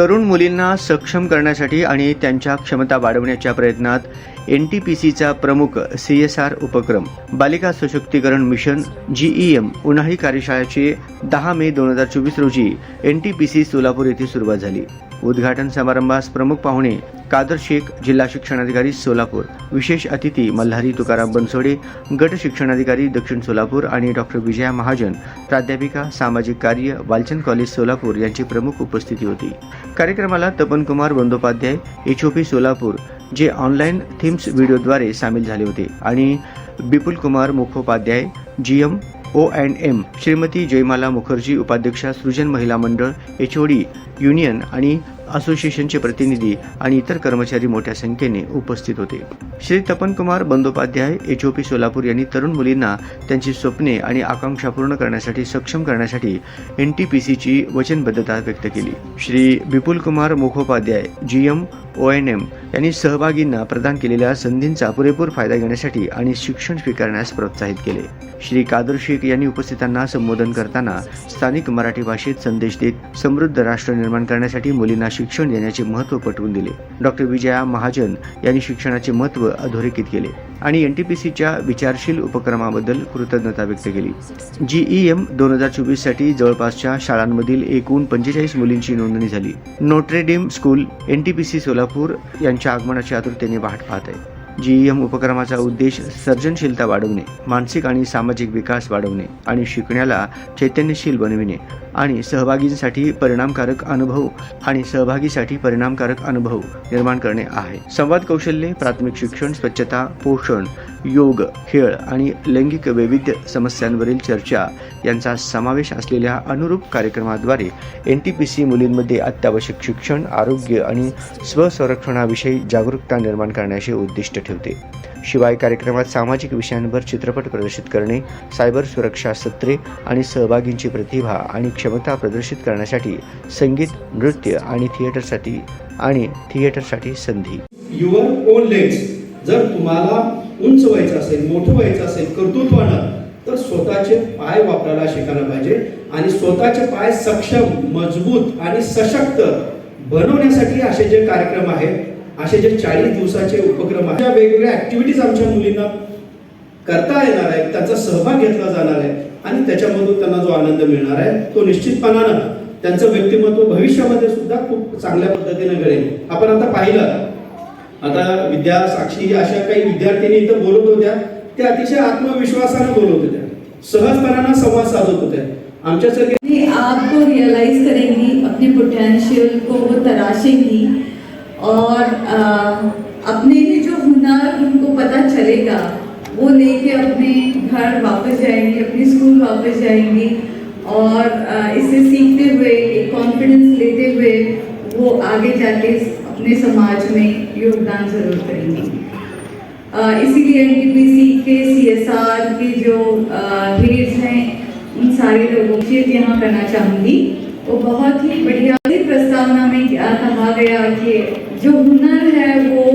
तरुण मुलींना सक्षम करण्यासाठी आणि त्यांच्या क्षमता वाढवण्याच्या प्रयत्नात एन टी पी सीचा प्रमुख सी एस आर उपक्रम बालिका सशक्तीकरण मिशन जीईएम उन्हाळी कार्यशाळेची दहा मे दोन हजार चोवीस रोजी N T P C Solapur येथे सुरुवात झाली. उद्घाटन समारंभास प्रमुख पाहुणे कादर शेख जिल्हा शिक्षणाधिकारी सोलापूर. विशेष अतिथी मल्हारी तुकाराम बनसोडे गट शिक्षणाधिकारी दक्षिण सोलापूर आणि डॉक्टर विजया महाजन प्राध्यापिका सामाजिक कार्य वालचंद कॉलेज सोलापूर यांची प्रमुख उपस्थिती होती. कार्यक्रमाला Tapankumar Bandopadhyay H O P Solapur जे ऑनलाईन थीम्स व्हिडिओद्वारे सामील झाले होते आणि Bipul Kumar Mukhopadhyay G M O and M Shrimati Jayamala Mukherjee उपाध्यक्षा सृजन महिला मंडळ एच ओ डी युनियन आणि असोसिएशनचे प्रतिनिधी आणि इतर कर्मचारी मोठ्या संख्येने उपस्थित होते. Shri Tapankumar Bandopadhyay H O P Solapur यांनी तरुण मुलींना त्यांची स्वप्ने आणि आकांक्षा पूर्ण करण्यासाठी सक्षम करण्यासाठी एन टी पी सीची वचनबद्धता व्यक्त केली. Shri Vipul Kumar Mukhopadhyay G M O N M यांनी सहभागींना प्रदान केलेल्या संधींचा पुरेपूर फायदा घेण्यासाठी आणि शिक्षण स्वीकारण्यास प्रोत्साहित केले. श्री कादर शेख यांनी उपस्थितांना संबोधन करताना स्थानिक मराठी भाषेत संदेश देत समृद्ध राष्ट्र निर्माण करण्यासाठी मुलींना शिक्षण देण्याचे महत्त्व पटवून दिले. डॉक्टर विजया महाजन यांनी शिक्षणाचे महत्त्व अधोरेखित केले आणि एन टी पी सीच्या विचारशील उपक्रमाबद्दल कृतज्ञता व्यक्त केली. जीई एम दोन हजार चोवीससाठी जवळपासच्या शाळांमधील एकूण पंचेचाळीस मुलींची नोंदणी झाली. Notre Dame school N T P C Solapur यांच्या आगमनाची आतुरतेने वाट पाहत आहे. जीईएम उपक्रमाचा उद्देश सर्जनशीलता वाढवणे मानसिक आणि सामाजिक विकास वाढवणे आणि शिकण्याला चैतन्यशील बनविणे आणि सहभागींसाठी परिणामकारक अनुभव आणि सहभागीसाठी परिणामकारक अनुभव निर्माण करणे आहे. संवाद कौशल्ये प्राथमिक शिक्षण स्वच्छता पोषण योग खेळ आणि लैंगिक वैविध्य समस्यांवरील चर्चा यांचा समावेश असलेल्या अनुरूप कार्यक्रमाद्वारे एन टी पी सी मुलींमध्ये अत्यावश्यक शिक्षण आरोग्य आणि स्वसंरक्षणाविषयी जागरूकता निर्माण करण्याचे उद्दिष्ट ठेवते. शिवाय कार्यक्रमात सामाजिक विषयांवर चित्रपट प्रदर्शित करणे सायबर सुरक्षा सत्रे आणि सहभागींची प्रतिभा आणि क्षमता प्रदर्शित करण्यासाठी संगीत नृत्य आणि थिएटरसाठी आणि थिएटरसाठी संधी. युअर ओन लेन्स जर तुम्हाला उंच व्हायचं असेल मोठं व्हायचं असेल कर्तृत्वानं तर स्वतःचे पाय वापरायला शिकायला पाहिजे. आणि स्वतःचे पाय सक्षम मजबूत आणि सशक्त बनवण्यासाठी असे जे कार्यक्रम आहेत असे जे चाळीस दिवसाचे उपक्रम आहेत वेगवेगळ्या ऍक्टिव्हिटीज आमच्या मुलींना करता येणार आहे त्याचा सहभाग घेतला जाणार आहे आणि त्याच्यामधून त्यांना जो आनंद मिळणार आहे तो निश्चितपणानं त्यांचं व्यक्तिमत्व भविष्यामध्ये सुद्धा खूप चांगल्या पद्धतीने घडेल. आपण आता पाहिलं आता विद्या साक्षी अशा काही विद्यार्थिनी इथं बोलत होत्या. त्या अतिशय आत्मविश्वासानं बोलत होत्या. सहजपणानं संवाद साधत होत्या. आमच्यासारखे अपने आप को रियलाइज़ करेंगी अपने पोटेंशियल को वो तराशेंगी और अ, अपने ही जो हुनर उनको पता चलेगा वो लेके अपने घर वापस जाएँगे अपने स्कूल वापस जाएँगी और इससे सीखते हुए एक कॉन्फिडेंस लेते हुए वो आगे जाके अपने समाज में योगदान ज़रूर करेंगी। अ, इसीलिए एनटीपीसी के सी एस आर के जो हेड्स हैं उन सारे लोगों की यहाँ करना चाहूँगी। वो बहुत ही बढ़िया प्रस्तावना में कहा गया कि जो हुनर है वो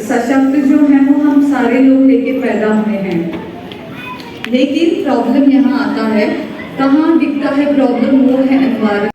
सशक्त जो है वो हम सारे लोग लेके पैदा हुए हैं। लेकिन प्रॉब्लम यहाँ आता है कहाँ दिखता है प्रॉब्लम वो है एनवायरमेंट